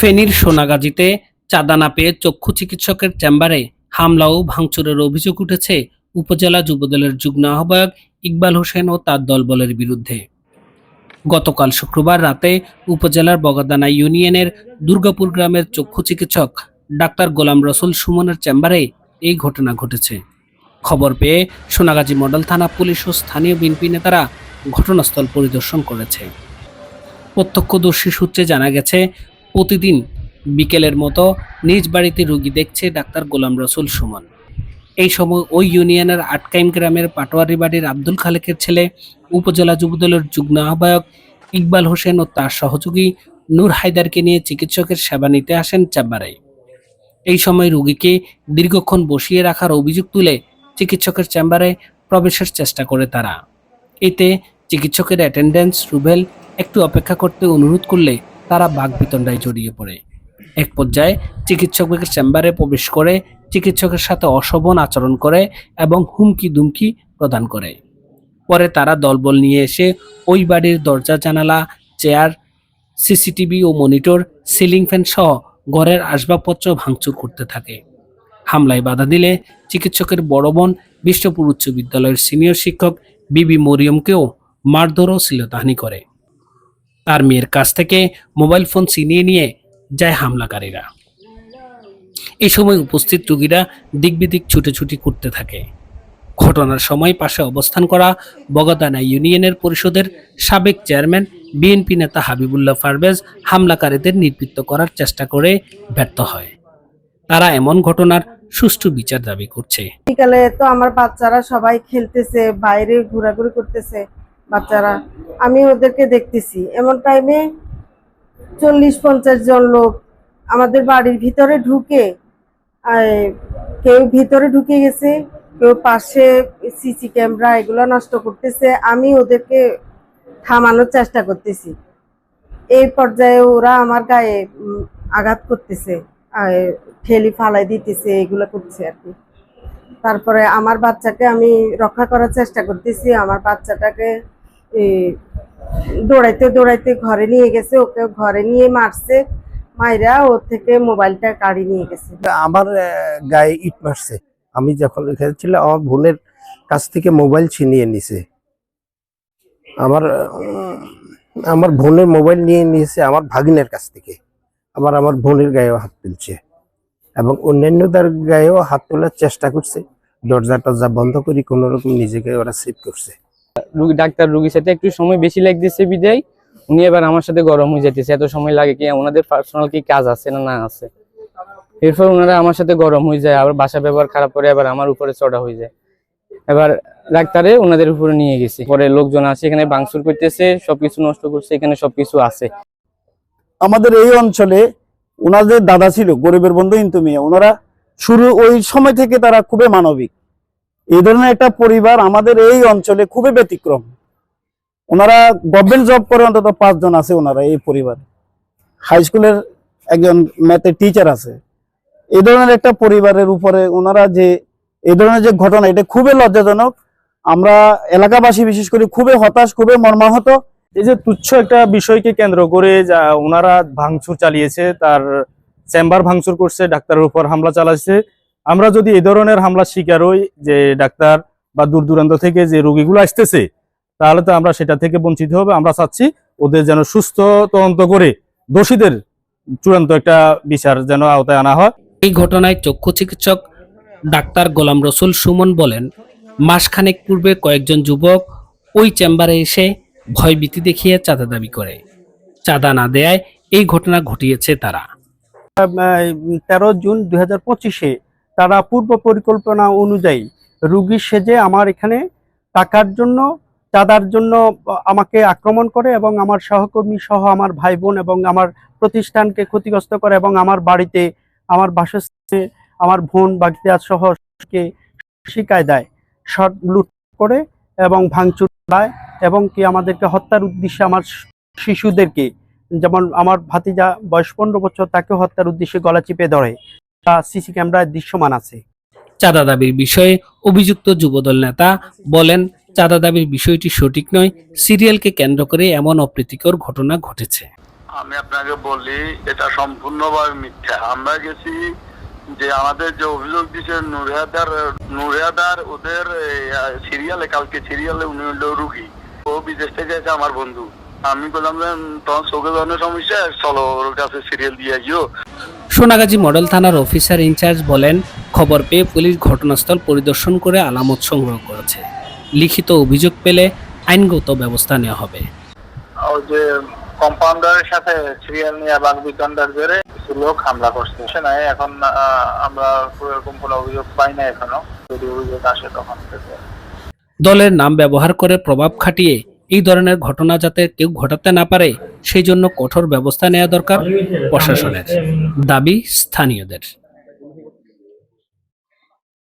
ফেনীর সোনাগাজীতে চাঁদা না পেয়ে চক্ষু চিকিৎসকের চেম্বারে হামলা ও ভাঙচুরের অভিযোগ উঠেছে উপজেলা যুবদলের যুগ্ম আহ্বায়ক ইকবাল হোসেন ও তার দলবলের বিরুদ্ধে। গতকাল শুক্রবার রাতে উপজেলার বগাদানা ইউনিয়নের দুর্গাপুর গ্রামের চক্ষু চিকিৎসক ডাক্তার গোলাম রসুল সুমনের চেম্বারে এই ঘটনা ঘটেছে। খবর পেয়ে সোনাগাজী মডেল থানা পুলিশ ও স্থানীয় বিএনপি নেতারা ঘটনাস্থল পরিদর্শন করেছে। প্রত্যক্ষদর্শী সূত্রে জানা গেছে প্রতিদিন বিকেলের মতো নিজ বাড়িতে রুগী দেখছে ডাক্তার গোলাম রসুল সুমন। এই সময় ওই ইউনিয়নের আটকাইম গ্রামের পাটোয়ারি বাড়ির আব্দুল খালেকের ছেলে, উপজেলা যুবদলের যুগ্ম আহ্বায়ক ইকবাল হোসেন ও তার সহযোগী নূর হায়দারকে নিয়ে চিকিৎসকের সেবা নিতে আসেন চেম্বারে এই সময় রোগীকে দীর্ঘক্ষণ বসিয়ে রাখার অভিযোগ তুলে চিকিৎসকের চেম্বারে প্রবেশের চেষ্টা করে তারা। এতে চিকিৎসকের অ্যাটেন্ডেন্স রুবেল একটু অপেক্ষা করতে অনুরোধ করলে তারা বাঘবিতণ্ডায় জড়িয়ে পড়ে। এক পর্যায়ে চিকিৎসকের চেম্বারে প্রবেশ করে চিকিৎসকের সাথে অশোভন আচরণ করে এবং হুমকি দুমকি প্রদান করে। পরে তারা দলবল নিয়ে এসে ওই বাড়ির দরজা, জানালা, চেয়ার, সিসিটিভি ও মনিটর, সিলিং ফ্যান সহ ঘরের আসবাবপত্র ভাঙচুর করতে থাকে। হামলায় বাধা দিলে চিকিৎসকের বড় বোন, বিষ্ণুপুর উচ্চ বিদ্যালয়ের সিনিয়র শিক্ষক বিবি মরিয়মকেও মারধর ও শ্লীলতাহানি করে। তার মেয়ের কাছ থেকে মোবাইল ফোন ছিনিয়ে নিয়ে যায় হামলাকারীরা। এই সময় উপস্থিত রোগীরা দিকবিদিক ছুটোছুটি করতে থাকে। ঘটনার সময় পাশে অবস্থান করা বগদানা ইউনিয়নের পরিষদের সাবেক চেয়ারম্যান, বিএনপি নেতা হাবিবুল্লাহ পারভেজ হামলাকারীদের নির্বৃত্ত করার চেষ্টা করে ব্যর্থ হয়। তারা এমন ঘটনার সুষ্ঠু বিচার দাবি করছে। বিকালে তো আমার বাচ্চারা সবাই খেলতেছে, বাইরে ঘোরাঘুরি করতেছে। বাচ্চারা, আমি ওদেরকে দেখতেছি। এমন টাইমে চল্লিশ, পঞ্চাশ জন লোক আমাদের বাড়ির ভিতরে ঢুকে কেউ ভিতরে ঢুকে গেছে, কেউ পাশে সিসি ক্যামেরা এগুলো নষ্ট করতেছে। আমি ওদেরকে থামানোর চেষ্টা করতেছি। এই পর্যায়ে ওরা আমার গায়ে আঘাত করতেছে ঠেলি ফালাই দিতেছে, এগুলো করছে আর কি। তারপরে আমার বাচ্চাকে আমি রক্ষা করার চেষ্টা করতেছি, আমার বাচ্চাটাকে দৌড়াইতে দৌড়াইতে ঘরে নিয়ে গেছে, ওকে ঘরে নিয়ে মারছে, মাইরা ওর থেকে মোবাইলটা কাড়ি নিয়ে গেছে। আমার গায়ে ইট মারছে। আমি যখন এখানে ছিলাম, আমার বোনের কাছ থেকে মোবাইল ছিনিয়ে নিছে। আমার আমার বোনের মোবাইল নিয়ে নিয়েছে আমার ভাগিনের কাছ থেকে। আবার আমার বোনের গায়েও হাত তুলছে। এবং অন্যান্যদের গায়েও হাত তোলার চেষ্টা করছে। দরজা টরজা বন্ধ করি, কোন রকম নিজেকে ওরা সেভ করছে। ডাক্তার রুগীর সাথে একটু সময় বেশি লাগতেছে বিদায়। উনি এবার আমার সাথে গরম হয়ে যেতেছে এত সময় লাগে কি, ওনাদের পার্সোনাল কি কাজ আছে না না আছে? এরপর ওনারা আমার সাথে গরম হয়ে যায়, আবার বাসা ব্যবহার খারাপ করে আবার আমার উপরে চড়া হয়ে যায়। এবার ডাক্তারে ওনাদের উপরে নিয়ে গেছে। পরে লোকজন আছে এখানে বাংসুর করতেছে, সবকিছু নষ্ট করছে, এখানে সবকিছু আছে। আমাদের এই অঞ্চলে ওনাদের দাদা ছিল, গরিবের বন্ধু কিন্তু মিয়া। ওনারা শুরু ওই সময় থেকে তারা খুবই মানবিক। এই ধরনের একটা পরিবার আমাদের এই অঞ্চলে খুবই ব্যতিক্রম। ওনারা গভর্নমেন্ট জব করে অন্তত পাঁচজন আছে ওনারা এই পরিবার। হাই স্কুলের একজন ম্যাথের টিচার আছে। এই ধরনের একটা পরিবারের উপরে ওনারা যে এই ধরনের যে ঘটনা, এটা খুবই লজ্জাজনক। আমরা এলাকাবাসী বিশেষ করে খুবই হতাশ, খুবই মর্মাহত। এই যে তুচ্ছ একটা বিষয়কে কেন্দ্র করে যা ওনারা ভাঙচুর চালিয়েছে, তার চেম্বার ভাঙচুর করছে, ডাক্তারের উপর হামলা চালাচ্ছে। আমরা যদি এই ধরনের হামলার শিকার হই যে ডাক্তার বা দূর দূরান্ত থেকে যে রোগীগুলো আসতেছে তাহলে তো আমরা সেটা থেকে বঞ্চিত হবে। আমরা চাচ্ছি ওদের যেন সুস্থ তদন্ত করে দোষীদের চূড়ান্ত একটা বিচার যেন আওতায় আনা হয়। এই ঘটনায় চক্ষু চিকিৎসক ডাক্তার গোলাম রসুল সুমন বলেন মাসখানেক পূর্বে কয়েকজন যুবক ওই চেম্বারে এসে ভয়ভীতি দেখিয়ে চাঁদা দাবি করে। চাঁদা না দেয়ায় এই ঘটনা ঘটিয়েছে তারা। তেরো জুন দুই হাজার পঁচিশে তারা পূর্ব পরিকল্পনা অনুযায়ী রুগী সেজে আমার এখানে টাকার জন্য, চাঁদার জন্য আমাকে আক্রমণ করে এবং আমার সহকর্মী সহ আমার ভাই বোন এবং আমার প্রতিষ্ঠানকে ক্ষতিগ্রস্ত করে এবং আমার বাড়িতে আমার বাসস্থানে আমার বোন বাগিদার সহ শিকায় দেয় শট লুট করে এবং ভাঙচুর চালায় এবং কি আমাদেরকে হত্যার উদ্দেশ্যে আমার শিশুদেরকে, যেমন আমার ভাতিজা বয়স পনেরো বছর তাকে হত্যার উদ্দেশ্যে গলা চিপে ধরে। সিসি ক্যামেরায় দৃশ্যমান আছে। চাঁদা দাবির বিষয়ে অভিযুক্ত যুবদল নেতা বলেন চাঁদা দাবির বিষয়টি সঠিক নয় সিরিয়ালকে কেন্দ্র করে এমন অপ্রীতিকর ঘটনা ঘটেছে। আমি আপনাকে বলি এটা সম্পূর্ণভাবে মিথ্যা। আমরা গেছি যে আমাদের যে অভিযোগ দিছে নুরিয়াদার নুরিয়াদার ওদের সিরিয়ালে কালকে সিরিয়ালে উনি হলো রুগী। ও বিদেশ থেকে এসে আমার বন্ধু। আমি বললাম যে তখন চোখে ধরনের সমস্যা চলো ওর কাছে সিরিয়াল দিয়ে গিয়েও সোনাগাজী মডেল থানার অফিসার ইনচার্জ বলেন খবর পেয়ে পুলিশ ঘটনাস্থল পরিদর্শন করে আলামত সংগ্রহ করেছে। লিখিত অভিযোগ পেলে আইনগত ব্যবস্থা নেওয়া হবে। ওই যে কম্পাউন্ডারের সাথে সিরিয়াল নিয়ে বাঘ বিতণ্ডার জেরে কিছু লোক হামলা করছে। সে নাই এখন আমরা এরকম কোনো অভিযোগ পাই না এখনও। যদি অভিযোগ আসে তখন থেকে। দলের নাম ব্যবহার করে প্রভাব খাটিয়ে এই ধরনের ঘটনা যাতে কেউ ঘটাতে না পারে, সেই জন্য কঠোর ব্যবস্থা নেওয়া দরকার প্রশাসনের। দাবি স্থানীয়দের।